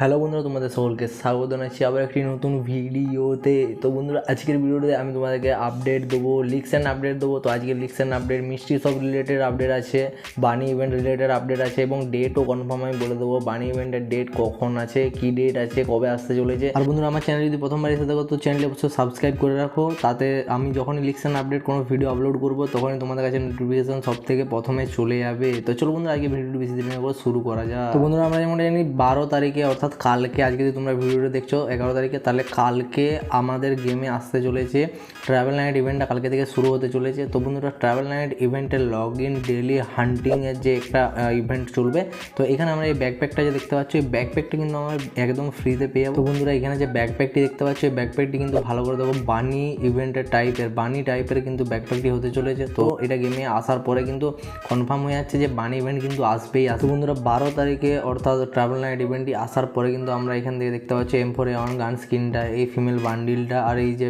Hello বন্ধুরা, তোমাদের সকলকে স্বাগত জানাচ্ছি আবার একটি নতুন ভিডিওতে। তো বন্ধুরা, আজকের ভিডিওতে আমি তোমাদেরকে আপডেট দেবো লিক্স অ্যান্ড আপডেট দেবো। তো আজকে লিক্স অ্যান্ড আপডেট মিষ্টি সব রিলেটেড আপডেট আছে বানি ইভেন্ট রিলেটেড আপডেট আছে এবং ডেটও কনফার্ম আমি বলে দেবো বানি ইভেন্টের ডেট কখন আছে, কি ডেট আছে, কবে আসতে চলেছে। আর বন্ধুরা, আমার চ্যানেল যদি প্রথমবার এসে থাকো, তো চ্যানেলে অবশ্যই সাবস্ক্রাইব করে রাখো। তাতে আমি যখনই লিক্স অ্যান্ড আপডেট কোনো ভিডিও আপলোড করব, তখনই তোমাদের কাছে নোটিফিকেশন সব থেকে প্রথমে চলে যাবে। তো চলো বন্ধুরা, আজকে ভিডিওটি বেশি পর শুরু করা যায় তো বন্ধুরা, আমরা যেমন জানি, বারো তারিখে, অর্থাৎ কালকে, আজকে যদি তোমরা ভিডিওটা দেখছ এগারো তারিখে, তাহলে কালকে আমাদের গেমে আসতে চলেছে ট্রাভেল নাইট ইভেন্টটা কালকে থেকে শুরু হতে চলেছে। তো বন্ধুরা ট্রাভেল নাইট ইভেন্টের লগ ইন ডেলি হান্টিংয়ের যে একটা ইভেন্ট চলবে, তো এখানে আমরা এই ব্যাকপ্যাকটা যে দেখতে পাচ্ছি, এই ব্যাকপ্যাকটা কিন্তু আমরা একদম ফ্রিতে পেয়ে যাব। বন্ধুরা, এখানে যে ব্যাকপ্যাকটি দেখতে পাচ্ছি, এই ব্যাকপ্যাকটি কিন্তু ভালো করে দেবো বানি ইভেন্টের টাইপের বানি টাইপের কিন্তু ব্যাকপ্যাকটি হতে চলেছে। তো এটা গেমে আসার পরে কিন্তু কনফার্ম হয়ে যাচ্ছে যে বানি ইভেন্ট কিন্তু আসবেই আসবে। বন্ধুরা, বারো তারিখে অর্থাৎ ট্রাভেল নাইট ইভেন্টটি আসার পরে কিন্তু আমরা এখান থেকে দেখতে পাচ্ছি এম ফোর অন গান স্কিনটা এই ফিমেল বান্ডিলটা আর এই যে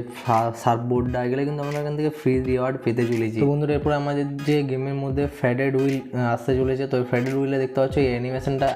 সার্ফবোর্ডটা এগুলো কিন্তু আমরা এখান থেকে ফ্রি রিওয়ার্ড পেতে চলেছি। তো বন্ধুরা, এরপরে আমাদের যে গেমের মধ্যে ফ্যাডেড উইল আসতে চলেছে, তো ফ্যাডেড উইলে দেখতে পাচ্ছ, এই অ্যানিমেশনটা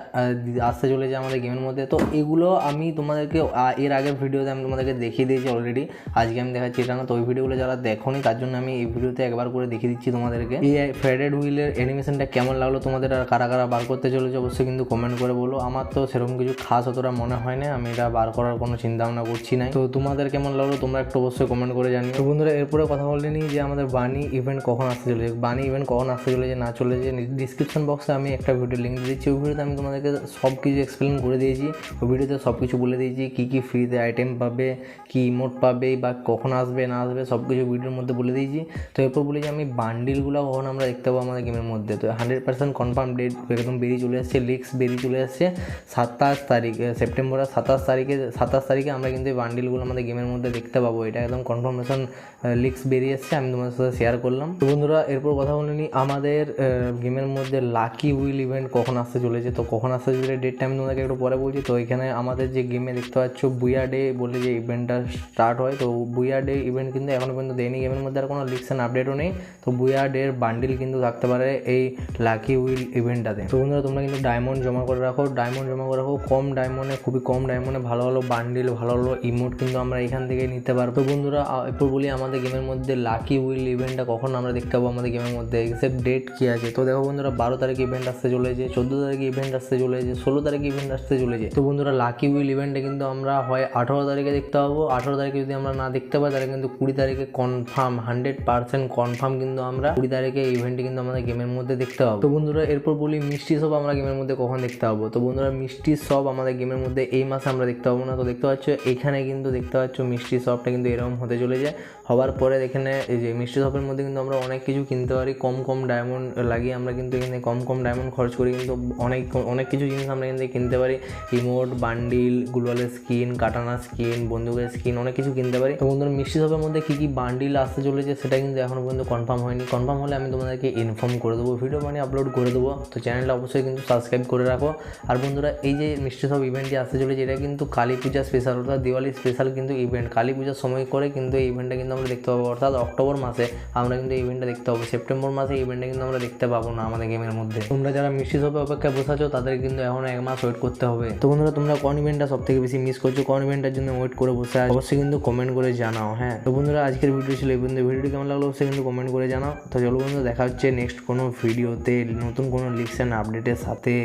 আসতে চলেছে আমাদের গেমের মধ্যে। তো এগুলো আমি তোমাদেরকে এর আগের ভিডিওতে আমি তোমাদেরকে দেখিয়ে দিয়েছি অলরেডি আজকে আমি দেখাচ্ছি এটা না। তো ওই ভিডিওগুলো যারা দেখোনি, তার জন্য আমি এই ভিডিওতে একবার করে দেখিয়ে দিচ্ছি তোমাদেরকে। এই ফ্যাডেড উইলের অ্যানিমেশনটা কেমন লাগল তোমাদের, আর কারা কারা বার করতে চলেছে, অবশ্যই কিন্তু কমেন্ট করে বলো। আমার তো সেরকম কিছু খাস অতটা মনে হয় না আমি এটা বার করার কোনো চিন্তা ভাবনা করছি না তো তোমাদের কেমন লাগল তোমরা একটু অবশ্যই কমেন্ট করে জানিও। তো বন্ধুরা এরপরে কথা বলে নিই যে আমাদের বানি ইভেন্ট কখন আসতে চলেছে। বানি ইভেন্ট কখন আসতে চলেছে, না চলেছে ডিসক্রিপশন বক্সে আমি একটা ভিডিও লিঙ্ক দিয়ে দিচ্ছি। ওই ভিডিওতে আমি তোমাদেরকে সব কিছু এক্সপ্লেন করে দিয়েছি। ওই ভিডিওতে সব কিছু বলে দিয়েছি, কী কী ফ্রিতে আইটেম পাবে, কী ইমোট পাবে, বা কখন আসবে, না আসবে সব কিছু ভিডিওর মধ্যে বলে দিয়েছি। তো এরপর বলি যে আমি বান্ডিলগুলো কখন আমরা দেখতে পাবো আমাদের গেমের মধ্যে। তো হান্ড্রেড পার্সেন্ট কনফার্ম ডেট একদম বেরিয়ে চলে আসছে লিক্স বেরিয়ে চলে আসছে সাতাশ তারিখ। সেপ্টেম্বরের সাতাশ তারিখে সাতাশ তারিখে আমরা কিন্তু এই বান্ডিলগুলো আমাদের গেমের মধ্যে দেখতে পাবো। এটা একদম কনফার্মেশন লিক্স বেরিয়ে এসছে, আমি তোমাদের সাথে শেয়ার করলাম। তো বন্ধুরা, এরপর কথা বলে নিই, আমাদের গেমের মধ্যে লাকি উইল ইভেন্ট কখন আসতে চলেছে? তো কখন আসতে চলেছে ডেটটা আমি তোমাদেরকে একটু পরে বলছি। তো এখানে আমাদের যে গেমে দেখতে পাচ্ছ বুয়া ডে বলে যে ইভেন্টটা স্টার্ট হয়, তো বুয়া ডে ইভেন্ট কিন্তু এখনও পর্যন্ত দেয়নি। গেমের মধ্যে আর কোনো লিক্স অ্যান্ড আপডেটও নেই। তো বুয়া ডের বান্ডিল কিন্তু থাকতে পারে এই লাকি উইল ইভেন্টটাতে তো বন্ধুরা, তোমরা কিন্তু ডায়মন্ড জমা করে রাখো। ডায়মন্ড জমা করে রাখো, কম ডায়মন্ডে খুবই কম ডায়মন্ডে ভালো ভালো বান্ডিল ভালো ভালো ইমোট কিন্তু আমরা এখান থেকে নিতে পারব। বন্ধুরা এরপর বলি, আমাদের গেমের মধ্যে লাকি উইল ইভেন্টটা কখন আমরা দেখতে পাবো আমাদের গেমের মধ্যে? এক্সাক্ট ডেট কী আছে? তো দেখো বন্ধুরা, বারো তারিখে ইভেন্ট আসতে চলেছে, চোদ্দ তারিখে ইভেন্ট আসতে চলেছে, ষোলো তারিখে ইভেন্ট আসতে চলেছে। তো বন্ধুরা লাকি উইল ইভেন্টে কিন্তু আমরা হয় আঠারো তারিখে দেখতে পাবো। আঠারো তারিখে যদি আমরা না দেখতে পাই, তাহলে কিন্তু কুড়ি তারিখে কনফার্ম হান্ড্রেড পার্সেন্ট কনফার্ম কিন্তু আমরা কুড়ি তারিখে ইভেন্টটি কিন্তু আমাদের গেমের মধ্যে দেখতে পাবো। তো বন্ধুরা, এরপর বলি, মিষ্টি সব আমরা গেমের মধ্যে কখন দেখতে পাবো? তো বন্ধুরা, মিষ্টি সব আমাদের গেমের মধ্যে এই মাসে আমরা দেখতে পাবো না। তো দেখতে পাচ্ছ, এখানে কিন্তু দেখতে পাচ্ছ, মিষ্টি শপটা কিন্তু এরকম হতে চলে যায় হওয়ার পরে এখানে এই যে মিষ্টি শপের মধ্যে কিন্তু আমরা অনেক কিছু কিনতে পারি। কম কম ডায়মন্ড লাগিয়ে আমরা কিন্তু এখানে কম কম ডায়মন্ড খরচ করি কিন্তু অনেক অনেক কিছু জিনিস আমরা এখান থেকে কিনতে পারি। রিমোট বান্ডিল গ্লোয়ালের স্কিন কাটানা স্কিন বন্দুকের স্কিন অনেক কিছু কিনতে পারি। তো বন্ধুরা, মিষ্টি শপের মধ্যে কী কী বান্ডিল আসতে চলেছে সেটা কিন্তু এখনও পর্যন্ত কনফার্ম হয়নি। কনফার্ম হলে আমি তোমাদেরকে ইনফর্ম করে দেবো ভিডিও মানে আপলোড করে দেবো। তো চ্যানেলটা অবশ্যই কিন্তু সাবস্ক্রাইব করে রাখো। আর বন্ধুরা, এই যে মিষ্টি সব ইভেন্টটি আসতে চলেছে। এটা কিন্তু কালী পূজা স্পেশাল অর্থাৎ দিওয়ালি স্পেশাল কিন্তু ইভেন্ট কালী পূজার সময় করে কিন্তু এই ইভেন্টটা কিন্তু আমরা দেখতে পাবো। অর্থাৎ অক্টোবর মাসে আমরা কিন্তু এই ইভেন্টটা দেখতে পাবো। সেপ্টেম্বর মাসে ইভেন্টটা কিন্তু আমরা দেখতে পাবো না আমাদের গেমের মধ্যে। তোমরা যারা মিষ্টি শপে অপেক্ষায় বসে আছো তাদের কিন্তু এখন এক মাস ওয়েট করতে হবে। তো বন্ধুরা, তোমরা কোন ইভেন্টটা সব থেকে বেশি মিস করছ, কোন ইভেন্টের জন্য ওয়েট করে বসে আছো, অবশ্যই কিন্তু কমেন্ট করে জানাও হ্যাঁ। তো বন্ধুরা, আজকের ভিডিও ছিল এই পর্যন্ত। ভিডিওটি কেমন লাগল অবশ্যই কিন্তু কমেন্ট করে জানাও। তো চলো বন্ধু দেখা হচ্ছে নেক্সট কোনো ভিডিওতে নতুন কোনো অ্যান্ড আপডেটের সাথে।